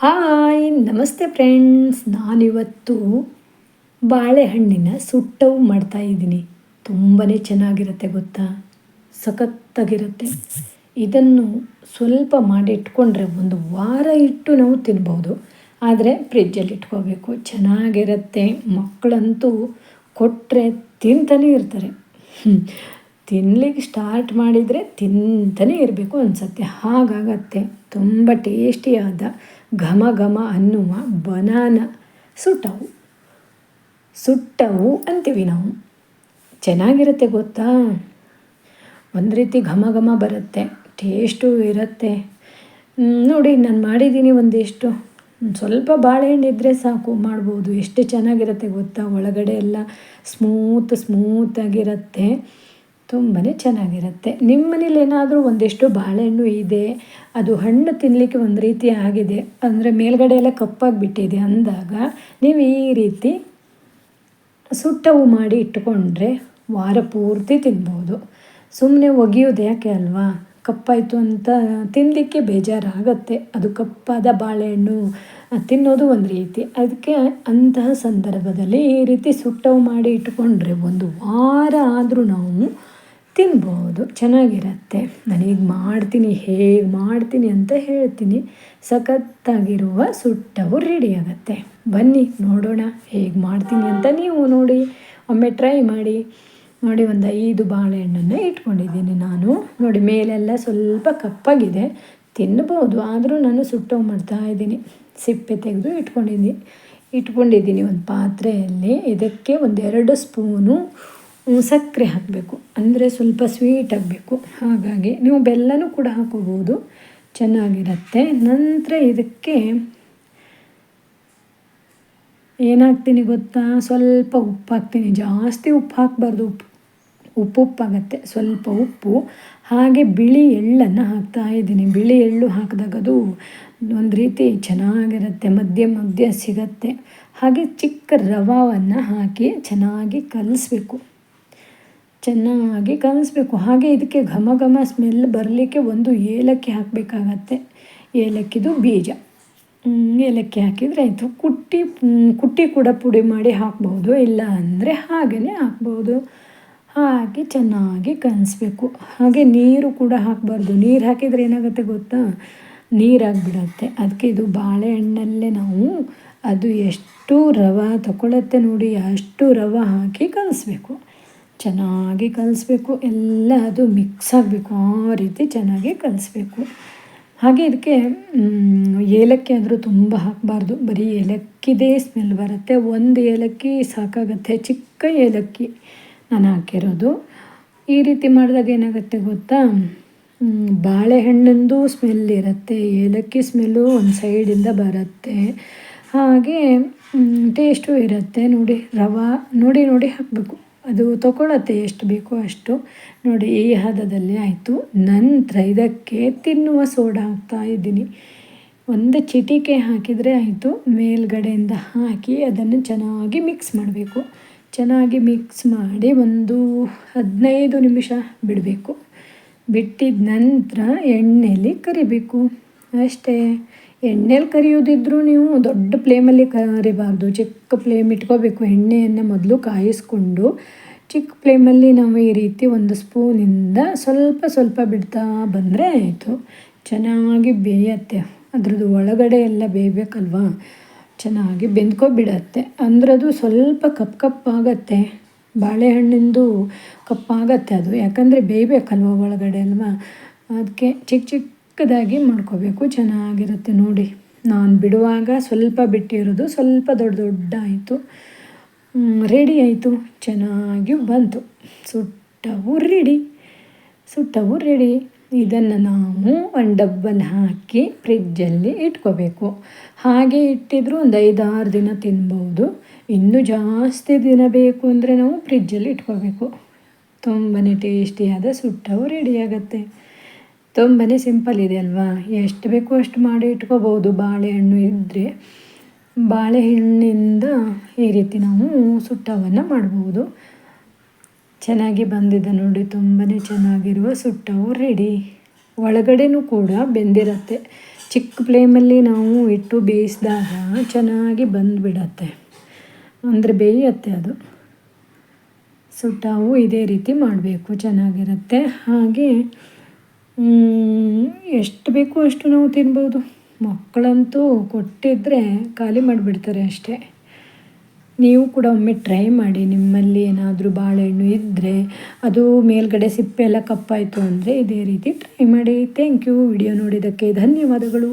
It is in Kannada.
ಹಾಯ್, ನಮಸ್ತೆ ಫ್ರೆಂಡ್ಸ್. ನಾನಿವತ್ತು ಬಾಳೆಹಣ್ಣಿನ ಸುಟ್ಟವು ಮಾಡ್ತಾ ಇದ್ದೀನಿ. ತುಂಬಾ ಚೆನ್ನಾಗಿರುತ್ತೆ ಗೊತ್ತಾ? ಸಖತ್ತಾಗಿರುತ್ತೆ. ಇದನ್ನು ಸ್ವಲ್ಪ ಮಾಡಿ ಇಟ್ಕೊಂಡ್ರೆ ಒಂದು ವಾರ ಇಟ್ಟು ನಾವು ತಿನ್ಬೋದು. ಆದರೆ ಫ್ರಿಜ್ಜಲ್ಲಿ ಇಟ್ಕೋಬೇಕು. ಚೆನ್ನಾಗಿರುತ್ತೆ. ಮಕ್ಕಳಂತೂ ಕೊಟ್ಟರೆ ತಿಂತಾನೆ ಇರ್ತಾರೆ. ತಿನ್ಲಿಕ್ಕೆ ಸ್ಟಾರ್ಟ್ ಮಾಡಿದರೆ ತಿಂತಾನೆ ಇರಬೇಕು ಅನಿಸತ್ತೆ. ಹಾಗಾಗತ್ತೆ. ತುಂಬ ಟೇಸ್ಟಿಯಾದ ಘಮ ಘಮ ಅನ್ನುವ ಬನಾನ ಸುಟ್ಟವು. ಸುಟ್ಟವು ಅಂತೀವಿ ನಾವು. ಚೆನ್ನಾಗಿರುತ್ತೆ ಗೊತ್ತಾ? ಒಂದು ರೀತಿ ಘಮ ಘಮ ಬರುತ್ತೆ ಟೇಸ್ಟು ಇರುತ್ತೆ. ನೋಡಿ, ನಾನು ಮಾಡಿದ್ದೀನಿ ಒಂದಿಷ್ಟು. ಸ್ವಲ್ಪ ಬಾಳೆಹಣ್ಣು ಇದ್ದರೆ ಸಾಕು, ಮಾಡ್ಬೋದು. ಎಷ್ಟು ಚೆನ್ನಾಗಿರುತ್ತೆ ಗೊತ್ತಾ? ಒಳಗಡೆ ಎಲ್ಲ ಸ್ಮೂತ್ ಸ್ಮೂತಾಗಿರುತ್ತೆ ತುಂಬಾ ಚೆನ್ನಾಗಿರುತ್ತೆ. ನಿಮ್ಮ ಮನೇಲಿ ಏನಾದರೂ ಒಂದಿಷ್ಟು ಬಾಳೆಹಣ್ಣು ಇದೆ, ಅದು ಹಣ್ಣು ತಿನ್ನಲಿಕ್ಕೆ ಒಂದು ರೀತಿ ಆಗಿದೆ, ಅಂದರೆ ಮೇಲ್ಗಡೆ ಎಲ್ಲ ಕಪ್ಪಾಗಿಬಿಟ್ಟಿದೆ ಅಂದಾಗ ನೀವು ಈ ರೀತಿ ಸುಟ್ಟವು ಮಾಡಿ ಇಟ್ಟುಕೊಂಡ್ರೆ ವಾರ ಪೂರ್ತಿ ತಿನ್ಬೋದು. ಸುಮ್ಮನೆ ಒಗೆಯೋದು ಯಾಕೆ ಅಲ್ವಾ? ಕಪ್ಪಾಯಿತು ಅಂತ ತಿನ್ನಲಿಕ್ಕೆ ಬೇಜಾರಾಗತ್ತೆ. ಅದು ಕಪ್ಪಾದ ಬಾಳೆಹಣ್ಣು ತಿನ್ನೋದು ಒಂದು ರೀತಿ. ಅದಕ್ಕೆ ಅಂತಹ ಸಂದರ್ಭದಲ್ಲಿ ಈ ರೀತಿ ಸುಟ್ಟವು ಮಾಡಿ ಇಟ್ಕೊಂಡ್ರೆ ಒಂದು ವಾರ ಆದರೂ ನಾವು ತಿನ್ಬೋದು, ಚೆನ್ನಾಗಿರತ್ತೆ. ಈಗ ಮಾಡ್ತೀನಿ, ಹೇಗೆ ಮಾಡ್ತೀನಿ ಅಂತ ಹೇಳ್ತೀನಿ. ಸಖತ್ತಾಗಿರುವ ಸುಟ್ಟವು ರೆಡಿ ಆಗುತ್ತೆ. ಬನ್ನಿ, ನೋಡೋಣ, ಹೇಗೆ ಮಾಡ್ತೀನಿ ಅಂತ ನೀವು ನೋಡಿ. ಒಮ್ಮೆ ಟ್ರೈ ಮಾಡಿ. ನೋಡಿ, ಒಂದು ಐದು ಬಾಳೆಹಣ್ಣನ್ನು ಇಟ್ಕೊಂಡಿದ್ದೀನಿ ನಾನು. ನೋಡಿ, ಮೇಲೆಲ್ಲ ಸ್ವಲ್ಪ ಕಪ್ಪಾಗಿದೆ. ತಿನ್ಬೋದು, ಆದರೂ ನಾನು ಸುಟ್ಟವು ಮಾಡ್ತಾ ಇದ್ದೀನಿ. ಸಿಪ್ಪೆ ತೆಗೆದು ಇಟ್ಕೊಂಡಿದ್ದೀನಿ. ಇಟ್ಕೊಂಡಿದ್ದೀನಿ ಒಂದು ಪಾತ್ರೆಯಲ್ಲಿ. ಇದಕ್ಕೆ ಒಂದೆರಡು ಸ್ಪೂನು ಸಕ್ಕರೆ ಹಾಕಬೇಕು. ಅಂದರೆ ಸ್ವಲ್ಪ ಸ್ವೀಟ್ ಆಗಬೇಕು. ಹಾಗಾಗಿ ನೀವು ಬೆಲ್ಲನೂ ಕೂಡ ಹಾಕೋಬೋದು. ಚೆನ್ನಾಗಿರುತ್ತೆ. ನಂತರ ಇದಕ್ಕೆ ಏನಾಗ್ತೀನಿ ಗೊತ್ತಾ? ಸ್ವಲ್ಪ ಉಪ್ಪು ಹಾಕ್ತೀನಿ. ಜಾಸ್ತಿ ಉಪ್ಪು ಹಾಕಬಾರ್ದು. ಉಪ್ಪು ಉಪ್ಪು ಉಪ್ಪಾಗತ್ತೆ ಸ್ವಲ್ಪ ಉಪ್ಪು. ಹಾಗೆ ಬಿಳಿ ಎಳ್ಳನ್ನು ಹಾಕ್ತಾ ಇದ್ದೀನಿ. ಬಿಳಿ ಎಳ್ಳು ಹಾಕಿದಾಗ ಅದು ಒಂದು ರೀತಿ ಚೆನ್ನಾಗಿರುತ್ತೆ. ಮಧ್ಯ ಮಧ್ಯ ಸಿಗತ್ತೆ. ಹಾಗೆ ಚಿಕ್ಕ ರವಾವನ್ನು ಹಾಕಿ ಚೆನ್ನಾಗಿ ಕಲಿಸ್ಬೇಕು. ಚೆನ್ನಾಗಿ ಕಲಿಸ್ಬೇಕು ಹಾಗೆ ಇದಕ್ಕೆ ಘಮ ಘಮ ಸ್ಮೆಲ್ ಬರಲಿಕ್ಕೆ ಒಂದು ಏಲಕ್ಕಿ ಹಾಕಬೇಕಾಗತ್ತೆ. ಏಲಕ್ಕಿದು ಬೀಜ. ಏಲಕ್ಕಿ ಹಾಕಿದರೆ ಆಯಿತು. ಕುಟ್ಟಿ ಕುಟ್ಟಿ ಕೂಡ ಪುಡಿ ಮಾಡಿ ಹಾಕ್ಬೋದು. ಇಲ್ಲ ಅಂದರೆ ಹಾಗೆಯೇ ಹಾಕ್ಬೋದು. ಹಾಕಿ ಚೆನ್ನಾಗಿ ಕಲಿಸ್ಬೇಕು ಹಾಗೆ ನೀರು ಕೂಡ ಹಾಕಬಾರ್ದು. ನೀರು ಹಾಕಿದರೆ ಏನಾಗುತ್ತೆ ಗೊತ್ತಾ? ನೀರಾಗಿಬಿಡತ್ತೆ. ಅದಕ್ಕೆ ಇದು ಬಾಳೆಹಣ್ಣಲ್ಲೇ ನಾವು ಅದು ಎಷ್ಟು ರವ ತಗೊಳತ್ತೆ ನೋಡಿ, ಅಷ್ಟು ರವ ಹಾಕಿ ಕಲಿಸ್ಬೇಕು ಚೆನ್ನಾಗಿ ಕಲಿಸ್ಬೇಕು, ಎಲ್ಲ ಅದು ಮಿಕ್ಸ್ ಆಗಬೇಕು, ಆ ರೀತಿ ಚೆನ್ನಾಗಿ ಕಲಿಸ್ಬೇಕು. ಹಾಗೆ ಇದಕ್ಕೆ ಏಲಕ್ಕಿ ಆದರೂ ತುಂಬ ಹಾಕಬಾರ್ದು. ಬರೀ ಏಲಕ್ಕಿದೇ ಸ್ಮೆಲ್ ಬರುತ್ತೆ. ಒಂದು ಏಲಕ್ಕಿ ಸಾಕಾಗತ್ತೆ. ಚಿಕ್ಕ ಏಲಕ್ಕಿ ನಾನು ಹಾಕಿರೋದು. ಈ ರೀತಿ ಮಾಡಿದಾಗ ಏನಾಗುತ್ತೆ ಗೊತ್ತಾ? ಬಾಳೆಹಣ್ಣಿಂದು ಸ್ಮೆಲ್ ಇರುತ್ತೆ. ಏಲಕ್ಕಿ ಸ್ಮೆಲ್ಲು ಒಂದು ಸೈಡಿಂದ ಬರುತ್ತೆ. ಹಾಗೆ ಟೇಸ್ಟು ಇರುತ್ತೆ. ನೋಡಿ, ರವೆ, ನೋಡಿ ನೋಡಿ ಹಾಕಬೇಕು. ಅದು ತಗೊಳತ್ತೆ, ಎಷ್ಟು ಬೇಕೋ ಅಷ್ಟು. ನೋಡಿ, ಈ ಹದದಲ್ಲಿ ಆಯಿತು. ನಂತರ ಇದಕ್ಕೆ ತಿನ್ನುವ ಸೋಡಾ ಹಾಕ್ತಾ ಇದ್ದೀನಿ. ಒಂದು ಚಿಟಿಕೆ ಹಾಕಿದರೆ ಆಯಿತು. ಮೇಲ್ಗಡೆಯಿಂದ ಹಾಕಿ ಅದನ್ನು ಚೆನ್ನಾಗಿ ಮಿಕ್ಸ್ ಮಾಡಬೇಕು. ಚೆನ್ನಾಗಿ ಮಿಕ್ಸ್ ಮಾಡಿ ಒಂದು ಹದಿನೈದು ನಿಮಿಷ ಬಿಡಬೇಕು. ಬಿಟ್ಟಿದ ನಂತರ ಎಣ್ಣೆಯಲ್ಲಿ ಕರಿಬೇಕು. ಅಷ್ಟೇ. ಎಣ್ಣೆಲಿ ಕರಿಯೋದಿದ್ರೂ ನೀವು ದೊಡ್ಡ ಫ್ಲೇಮಲ್ಲಿ ಕರಿಬಾರ್ದು. ಚಿಕ್ಕ ಫ್ಲೇಮ್ ಇಟ್ಕೋಬೇಕು. ಎಣ್ಣೆಯನ್ನು ಮೊದಲು ಕಾಯಿಸ್ಕೊಂಡು ಚಿಕ್ಕ ಫ್ಲೇಮಲ್ಲಿ ನಾವು ಈ ರೀತಿ ಒಂದು ಸ್ಪೂನಿಂದ ಸ್ವಲ್ಪ ಸ್ವಲ್ಪ ಬಿಡ್ತಾ ಬಂದರೆ ಆಯಿತು. ಚೆನ್ನಾಗಿ ಬೇಯತ್ತೆ. ಅದ್ರದ್ದು ಒಳಗಡೆ ಎಲ್ಲ ಬೇಯಬೇಕಲ್ವಾ? ಚೆನ್ನಾಗಿ ಬೆಂದ್ಕೊಬಿಡತ್ತೆ. ಅಂದ್ರೆ ಅದು ಸ್ವಲ್ಪ ಕಪ್ ಕಪ್ಪಾಗತ್ತೆ ಬಾಳೆಹಣ್ಣಿಂದು ಕಪ್ಪಾಗತ್ತೆ ಅದು. ಯಾಕಂದರೆ ಬೇಯಬೇಕಲ್ವ ಒಳಗಡೆ ಅಲ್ವಾ? ಅದಕ್ಕೆ ಚಿಕ್ಕ ಚಿಕ್ಕದಾಗಿ ಮಾಡ್ಕೋಬೇಕು. ಚೆನ್ನಾಗಿರುತ್ತೆ ನೋಡಿ. ನಾನು ಬಿಡುವಾಗ ಸ್ವಲ್ಪ ಬಿಟ್ಟಿರೋದು ಸ್ವಲ್ಪ ದೊಡ್ಡ ದೊಡ್ಡ ಆಯಿತು. ರೆಡಿ ಆಯಿತು. ಚೆನ್ನಾಗಿ ಬಂತು. ಸುಟ್ಟವು ರೆಡಿ ಸುಟ್ಟವು ರೆಡಿ ಇದನ್ನು ನಾವು ಒಂದು ಡಬ್ಬಲ್ಲಿ ಹಾಕಿ ಫ್ರಿಜ್ಜಲ್ಲಿ ಇಟ್ಕೋಬೇಕು. ಹಾಗೆ ಇಟ್ಟಿದ್ರು ಒಂದು ಐದಾರು ದಿನ ತಿನ್ಬೋದು. ಇನ್ನೂ ಜಾಸ್ತಿ ದಿನ ಬೇಕು ಅಂದರೆ ನಾವು ಫ್ರಿಜ್ಜಲ್ಲಿ ಇಟ್ಕೋಬೇಕು. ತುಂಬಾ ಟೇಸ್ಟಿಯಾದ ಸುಟ್ಟವು ರೆಡಿ ತುಂಬಾ ಸಿಂಪಲ್ ಇದೆ ಅಲ್ವಾ? ಎಷ್ಟು ಬೇಕೋ ಅಷ್ಟು ಮಾಡಿ ಇಟ್ಕೋಬೋದು ಬಾಳೆಹಣ್ಣು ಇದ್ದರೆ ಬಾಳೆಹಣ್ಣಿಂದ ಈ ರೀತಿ ನಾವು ಸುಟ್ಟವನ್ನು ಮಾಡ್ಬೋದು. ಚೆನ್ನಾಗಿ ಬಂದಿದೆ ನೋಡಿ ತುಂಬಾ ಚೆನ್ನಾಗಿರುವ ಸುಟ್ಟವು ರೆಡಿ ಒಳಗಡೆನೂ ಕೂಡ ಬೆಂದಿರತ್ತೆ. ಚಿಕ್ಕ ಫ್ಲೇಮಲ್ಲಿ ನಾವು ಇಟ್ಟು ಬೇಯಿಸಿದಾಗ ಚೆನ್ನಾಗಿ ಬಂದುಬಿಡತ್ತೆ. ಅಂದರೆ ಬೇಯತ್ತೆ ಅದು. ಸುಟ್ಟಾವು ಇದೇ ರೀತಿ ಮಾಡಬೇಕು, ಚೆನ್ನಾಗಿರುತ್ತೆ. ಹಾಗೆ ಎಷ್ಟು ಬೇಕೋ ಅಷ್ಟು ನಾವು ತಿನ್ಬೋದು. ಮಕ್ಕಳಂತೂ ಕೊಟ್ಟಿದ್ದರೆ ಖಾಲಿ ಮಾಡಿಬಿಡ್ತಾರೆ ಅಷ್ಟೇ. ನೀವು ಕೂಡ ಒಮ್ಮೆ ಟ್ರೈ ಮಾಡಿ, ನಿಮ್ಮಲ್ಲಿ ಏನಾದರೂ ಬಾಳೆಹಣ್ಣು ಇದ್ದರೆ ಅದು ಮೇಲ್ಗಡೆ ಸಿಪ್ಪೆ ಎಲ್ಲ ಕಪ್ಪಾಯಿತು ಅಂದರೆ ಇದೇ ರೀತಿ ಟ್ರೈ ಮಾಡಿ. ಥ್ಯಾಂಕ್ ಯು ವಿಡಿಯೋ ನೋಡಿದ್ದಕ್ಕೆ ಧನ್ಯವಾದಗಳು.